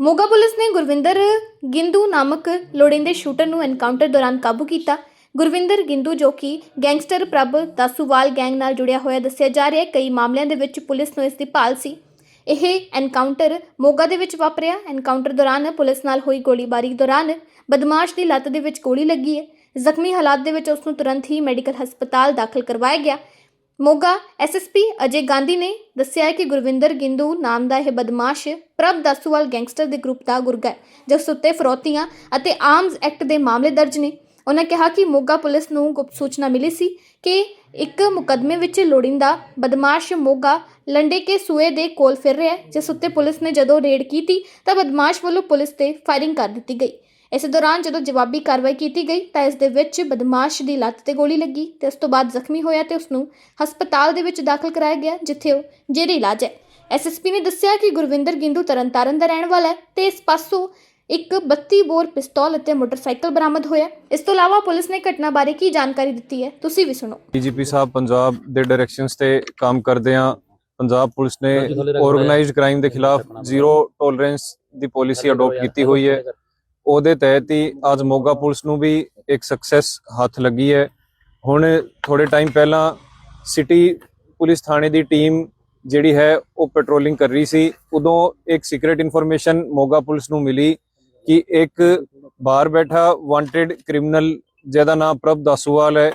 Moga police ਨੇ ਗੁਰਵਿੰਦਰ ਗਿੰਦੂ ਨਾਮਕ ਲੋੜੀਂਦੇ ਸ਼ੂਟਰ ਨੂੰ ਐਨਕਾਊਂਟਰ ਦੌਰਾਨ ਕਾਬੂ ਕੀਤਾ। ਗੁਰਵਿੰਦਰ ਗਿੰਦੂ ਜੋ ਕਿ ਗੈਂਗਸਟਰ ਪ੍ਰਭ ਦਾਸੂਵਾਲ ਗੈਂਗ ਨਾਲ ਜੁੜਿਆ ਹੋਇਆ ਦੱਸਿਆ ਜਾ ਰਿਹਾ ਹੈ, ਕਈ ਮਾਮਲਿਆਂ ਦੇ ਵਿੱਚ ਪੁਲਿਸ ਨੂੰ ਇਸ ਦੀ ਭਾਲ ਸੀ। ਇਹ ਐਨਕਾਊਂਟਰ ਮੋਗਾ ਦੇ ਵਿੱਚ ਵਾਪਰਿਆ। ਐਨਕਾਊਂਟਰ ਦੌਰਾਨ ਪੁਲਿਸ ਨਾਲ ਹੋਈ ਗੋਲੀਬਾਰੀ ਦੌਰਾਨ ਬਦਮਾਸ਼ ਦੀ ਲੱਤ ਦੇ ਵਿੱਚ ਗੋਲੀ ਲੱਗੀ ਹੈ। ਜ਼ਖਮੀ ਹਾਲਾਤ ਦੇ ਵਿੱਚ ਉਸ ਨੂੰ ਤੁਰੰਤ ਹੀ ਮੈਡੀਕਲ ਹਸਪਤਾਲ ਦਾਖਲ ਕਰਵਾਇਆ ਗਿਆ। ਮੋਗਾ ਐਸਐਸਪੀ ਅਜੇ ਗਾਂਧੀ ਨੇ ਦੱਸਿਆ ਕਿ ਗੁਰਵਿੰਦਰ ਗਿੰਦੂ ਨਾਮ ਦਾ ਇਹ ਬਦਮਾਸ਼ ਪ੍ਰਭ ਦਾਸੂਵਾਲ ਗੈਂਗਸਟਰ ਦੇ ਗਰੁੱਪ ਦਾ ਗੁਰਗਾ ਹੈ ਜਿਸ ਉੱਤੇ ਫਰੋਤੀਆਂ ਅਤੇ ਆਰਮਸ ਐਕਟ ਦੇ ਮਾਮਲੇ ਦਰਜ ਨੇ। ਉਹਨਾਂ ਕਿਹਾ ਕਿ ਮੋਗਾ ਪੁਲਿਸ ਨੂੰ ਗੁਪਤ ਸੂਚਨਾ ਮਿਲੀ ਸੀ ਕਿ ਇੱਕ ਮੁਕਦਮੇ ਵਿੱਚ ਲੋੜਿੰਦਾ ਬਦਮਾਸ਼ ਮੋਗਾ ਲੰਡੇ ਕੇ ਸੂਏ ਦੇ ਕੋਲ ਫਿਰ ਰਿਹਾ ਹੈ ਜਿਸ ਉੱਤੇ ਪੁਲਿਸ ਨੇ ਜਦੋਂ ਰੇਡ ਕੀਤੀ ਤਾਂ ਬਦਮਾਸ਼ ਵੱਲੋਂ ਪੁਲਿਸ ਤੇ ਫਾਇਰਿੰਗ ਕਰ ਦਿੱਤੀ ਗਈ। ਇਸ ਦੌਰਾਨ ਜਦੋਂ ਜਵਾਬੀ ਕਾਰਵਾਈ ਕੀਤੀ ਗਈ ਤਾਂ ਇਸ ਦੇ ਵਿੱਚ ਬਦਮਾਸ਼ ਦੀ ਲੱਤ ਤੇ ਗੋਲੀ ਲੱਗੀ ਤੇ ਉਸ ਤੋਂ ਬਾਅਦ ਜ਼ਖਮੀ ਹੋਇਆ ਤੇ ਉਸ ਨੂੰ ਹਸਪਤਾਲ ਦੇ ਵਿੱਚ ਦਾਖਲ ਕਰਾਇਆ ਗਿਆ ਜਿੱਥੇ ਉਹ ਜੇਰੇ ਇਲਾਜ ਹੈ। ਐਸਐਸਪੀ ਨੇ ਦੱਸਿਆ ਕਿ ਗੁਰਵਿੰਦਰ ਗਿੰਦੂ ਤਰਨਤਾਰਨ ਦਾ ਰਹਿਣ ਵਾਲਾ ਹੈ ਤੇ ਇਸ ਪਾਸੋਂ ਇੱਕ 32 ਬੋਰ ਪਿਸਤੌਲ ਅਤੇ ਮੋਟਰਸਾਈਕਲ ਬਰਾਮਦ ਹੋਇਆ। ਇਸ ਤੋਂ ਇਲਾਵਾ ਪੁਲਿਸ ਨੇ ਘਟਨਾ ਬਾਰੇ ਕੀ ਜਾਣਕਾਰੀ ਦਿੱਤੀ ਹੈ ਤੁਸੀਂ ਵੀ ਸੁਣੋ। ਡੀਜੀਪੀ ਸਾਹਿਬ ਪੰਜਾਬ ਦੇ ਡਾਇਰੈਕਸ਼ਨਸ ਤੇ ਕੰਮ ਕਰਦੇ ਆ ਪੰਜਾਬ ਪੁਲਿਸ ਨੇ ਆਰਗੇਨਾਈਜ਼ਡ ਕ੍ਰਾਈਮ ਦੇ ਖਿਲਾਫ ਜ਼ੀਰੋ ਟੋਲਰੈਂਸ ਦੀ ਪਾਲਿਸੀ ਅਡਾਪਟ ਕੀਤੀ ਹੋਈ ਹੈ। ਉਹਦੇ ਤਹਿਤ ਹੀ ਅੱਜ ਮੋਗਾ ਪੁਲਿਸ ਨੂੰ ਵੀ ਇੱਕ ਸਕਸੈਸ ਹੱਥ ਲੱਗੀ ਹੈ। ਹੁਣ ਥੋੜੇ ਟਾਈਮ ਪਹਿਲਾਂ ਸਿਟੀ ਪੁਲਿਸ ਥਾਣੇ ਦੀ ਟੀਮ ਜਿਹੜੀ ਹੈ, ਉਹ ਪੈਟਰੋਲਿੰਗ ਕਰ ਰਹੀ ਸੀ। ਉਦੋਂ ਇੱਕ ਸੀਕ੍ਰੀਟ ਇਨਫੋਰਮੇਸ਼ਨ ਮੋਗਾ ਪੁਲਿਸ ਨੂੰ ਮਿਲੀ ਕਿ ਇੱਕ ਬਾਹਰ ਬੈਠਾ ਵਾਂਟਡ ਕ੍ਰਿਮੀਨਲ ਜਿਹਦਾ ਨਾਮ ਪ੍ਰਭ ਦਾਸੂਵਾਲ ਹੈ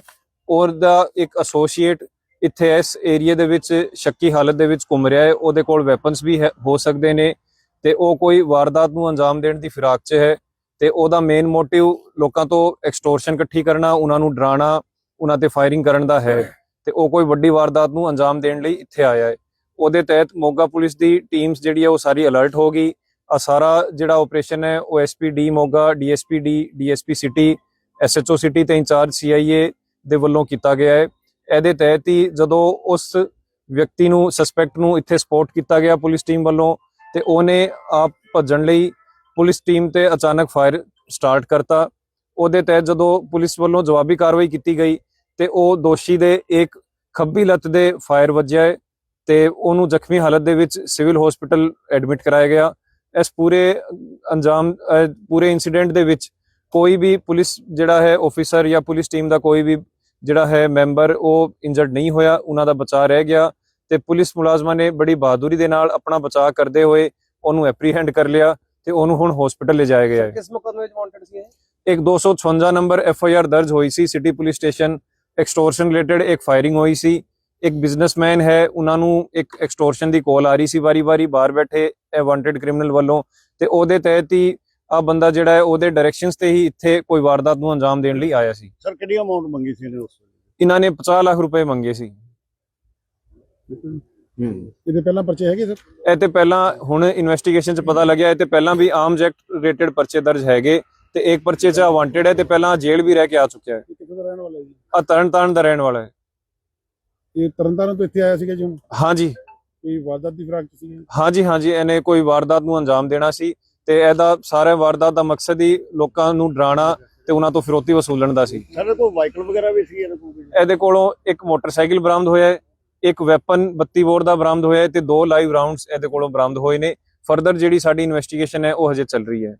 ਔਰ ਦਾ ਇੱਕ ਐਸੋਸੀਏਟ ਇੱਥੇ ਇਸ ਏਰੀਆ ਦੇ ਵਿੱਚ ਸ਼ੱਕੀ ਹਾਲਤ ਦੇ ਵਿੱਚ ਘੁੰਮ ਰਿਹਾ ਹੈ। ਉਹਦੇ ਕੋਲ ਵੈਪਨਸ ਵੀ ਹੈ, ਹੋ ਸਕਦੇ ਨੇ ਤੇ ਉਹ ਕੋਈ ਵਾਰਦਾਤ ਨੂੰ ਅੰਜਾਮ ਦੇਣ ਦੀ ਫਿਰਾਕ 'ਚ ਹੈ। ਤੇ ਉਹਦਾ ਮੇਨ ਮੋਟਿਵ ਲੋਕਾਂ ਤੋਂ ਐਕਸਟੋਰਸ਼ਨ ਇਕੱਠੀ ਕਰਨਾ, ਉਹਨਾਂ ਨੂੰ ਡਰਾਉਣਾ ਉਹਨਾਂ ਤੇ ਫਾਇਰਿੰਗ ਕਰਨ ਦਾ ਹੈ। ਤੇ ਉਹ ਕੋਈ ਵੱਡੀ ਵਾਰਦਾਤ ਨੂੰ ਅੰਜਾਮ ਦੇਣ ਲਈ ਇੱਥੇ ਆਇਆ ਹੈ। ਉਹਦੇ ਤਹਿਤ ਮੋਗਾ ਪੁਲਿਸ ਦੀ ਟੀਮਸ ਜਿਹੜੀ ਹੈ ਉਹ ਸਾਰੀ ਅਲਰਟ ਹੋ ਗਈ। ਆ ਸਾਰਾ ਜਿਹੜਾ ਆਪਰੇਸ਼ਨ ਹੈ, ਉਹ SPD Moga DSP D DSP city SHO city ਤੇ ਇੰਚਾਰਜ ਸੀਆਈਏ ਦੇ ਵੱਲੋਂ ਕੀਤਾ ਗਿਆ ਹੈ। ਇਹਦੇ ਤਹਿਤ ਹੀ ਜਦੋਂ ਉਸ ਵਿਅਕਤੀ ਨੂੰ ਸਸਪੈਕਟ ਨੂੰ ਇੱਥੇ ਸਪੋਰਟ ਕੀਤਾ ਗਿਆ ਪੁਲਿਸ ਟੀਮ ਵੱਲੋਂ, ਤੇ ਉਹਨੇ ਆਪ ਭੱਜਣ ਲਈ ਪੁਲਿਸ ਟੀਮ ਤੇ ਅਚਾਨਕ ਫਾਇਰ ਸਟਾਰਟ ਕਰਤਾ। ਉਹਦੇ ਤਹਿਤ ਜਦੋਂ ਪੁਲਿਸ ਵੱਲੋਂ ਜਵਾਬੀ ਕਾਰਵਾਈ ਕੀਤੀ ਗਈ ਤੇ ਉਹ ਦੋਸ਼ੀ ਦੇ ਇੱਕ ਖੱਬੀ ਲੱਤ ਦੇ ਫਾਇਰ ਵੱਜਿਆ ਤੇ ਉਹਨੂੰ ਜ਼ਖਮੀ ਹਾਲਤ ਦੇ ਵਿੱਚ ਸਿਵਲ ਹਸਪੀਟਲ ਐਡਮਿਟ ਕਰਾਇਆ ਗਿਆ। ਇਸ ਪੂਰੇ ਅੰਜਾਮ ਪੂਰੇ ਇਨਸੀਡੈਂਟ ਦੇ ਵਿੱਚ ਕੋਈ ਵੀ ਪੁਲਿਸ ਜਿਹੜਾ ਹੈ ਆਫੀਸਰ ਜਾਂ ਪੁਲਿਸ ਟੀਮ ਦਾ ਕੋਈ ਵੀ ਜਿਹੜਾ ਹੈ ਮੈਂਬਰ ਉਹ ਇੰਜਰਡ ਨਹੀਂ ਹੋਇਆ, ਉਹਨਾਂ ਦਾ ਬਚਾਅ ਰਹਿ ਗਿਆ ਤੇ ਪੁਲਿਸ ਮੁਲਾਜ਼ਮਾਂ ਨੇ ਬੜੀ ਬਹਾਦੁਰੀ ਦੇ ਨਾਲ ਆਪਣਾ ਬਚਾਅ ਕਰਦੇ ਹੋਏ ਉਹਨੂੰ ਐਪਰੀਹੈਂਡ ਕਰ ਲਿਆ। ਤੇ ਉਹਨੂੰ ਹੁਣ ਹਸਪੀਟਲ ਲਿਜਾਇਆ ਗਿਆ ਹੈ। ਕਿਸ ਮੁਕਦਮੇ ਵਿੱਚ ਵਾਂਟਡ ਸੀ ਇਹ? ਇੱਕ 256 ਨੰਬਰ ਐਫ ਆਈ ਆਰ ਦਰਜ ਹੋਈ ਸੀ city police station extortion related ਇੱਕ ਫਾਇਰਿੰਗ ਹੋਈ ਸੀ। ਇੱਕ ਬਿਜ਼ਨਸਮੈਨ ਹੈ ਉਹਨਾਂ ਨੂੰ ਇੱਕ ਐਕਸਟੋਰਸ਼ਨ ਦੀ ਕਾਲ ਆ ਰਹੀ ਸੀ ਵਾਰੀ-ਵਾਰੀ ਬਾਹਰ ਬੈਠੇ ਇਹ ਵਾਂਟਡ ਕ੍ਰਿਮੀਨਲ ਵੱਲੋਂ। ਤੇ ਉਹਦੇ ਤਹਿਤ ਹੀ ਆ ਬੰਦਾ ਜਿਹੜਾ ਹੈ ਉਹਦੇ ਡਾਇਰੈਕਸ਼ਨਸ ਤੇ ਹੀ ਇੱਥੇ ਕੋਈ ਵਾਰਦਾਤ ਨੂੰ ਅੰਜਾਮ ਦੇਣ ਲਈ ਆਇਆ ਸੀ। ਸਰ ਕਿੰਨੀ ਅਮਾਉਂਟ ਮੰਗੀ ਸੀ ਇਹਨੇ ਉਸ ਇਹਨਾਂ ਨੇ 50 ਲੱਖ ਰੁਪਏ ਮੰਗੇ ਸੀ। ਇਹਦੇ ਪਹਿਲਾਂ ਪਰਚੇ ਹੈਗੇ ਸਰ? ਇਹ ਤੇ ਪਹਿਲਾਂ ਹੁਣ ਇਨਵੈਸਟੀਗੇਸ਼ਨ 'ਚ ਪਤਾ ਲੱਗਿਆ ਇਹ ਤੇ ਪਹਿਲਾਂ ਵੀ ਆਰਮਸ ਐਕਟ ਰਿਲੇਟਡ ਪਰਚੇ ਦਰਜ ਹੈਗੇ ਤੇ ਇੱਕ ਪਰਚੇ 'ਚ ਵਾਂਟਡ ਹੈ ਤੇ ਪਹਿਲਾਂ ਜੇਲ੍ਹ ਵੀ ਰਹਿ ਕੇ ਆ ਚੁੱਕਿਆ ਹੈ। ਕਿੱਥੋਂ ਦਾ ਰਹਿਣ ਵਾਲਾ ਹੈ ਜੀ? ਆ ਤਰਨਤਾਰਨ ਦਾ ਰਹਿਣ ਵਾਲਾ ਹੈ। ਇਹ ਤਰਨਤਾਰਨ ਤੋਂ ਇੱਥੇ ਆਇਆ ਸੀਗਾ ਜੀ ਹਾਂਜੀ। ਕੋਈ ਵਾਰਦਾਤ ਦੀ ਫਰਾਕ ਸੀ ਹਾਂਜੀ ਹਾਂਜੀ ਇਹਨੇ ਕੋਈ ਵਾਰਦਾਤ ਨੂੰ ਅੰਜਾਮ ਦੇਣਾ ਸੀ ਤੇ ਇਹਦਾ ਸਾਰੇ ਵਾਰਦਾਤ ਦਾ ਮਕਸਦ ਹੀ ਲੋਕਾਂ ਨੂੰ ਡਰਾਉਣਾ ਤੇ ਉਹਨਾਂ ਤੋਂ ਫਿਰੌਤੀ ਵਸੂਲਣ ਦਾ ਸੀ। ਸਰ ਕੋਈ ਵਾਹੀਕਲ ਵਗੈਰਾ ਵੀ ਸੀ ਇਹਦੇ ਕੋਲ? ਇਹਦੇ ਕੋਲੋਂ ਇੱਕ ਮੋਟਰਸਾਈਕਲ ਬਰਾਮਦ ਹੋਇਆ ਹੈ। ਇੱਕ ਵੈਪਨ 32 ਬੋਰ ਦਾ ਬਰਾਮਦ ਹੋਇਆ ਹੈ ਤੇ ਦੋ ਲਾਈਵ ਰਾਉਂਡਸ ਇਹਦੇ ਕੋਲੋਂ ਬਰਾਮਦ ਹੋਏ ਨੇ। ਫਰਦਰ ਜਿਹੜੀ ਸਾਡੀ ਇਨਵੈਸਟੀਗੇਸ਼ਨ ਹੈ, ਉਹ ਹਜੇ ਚੱਲ ਰਹੀ ਹੈ।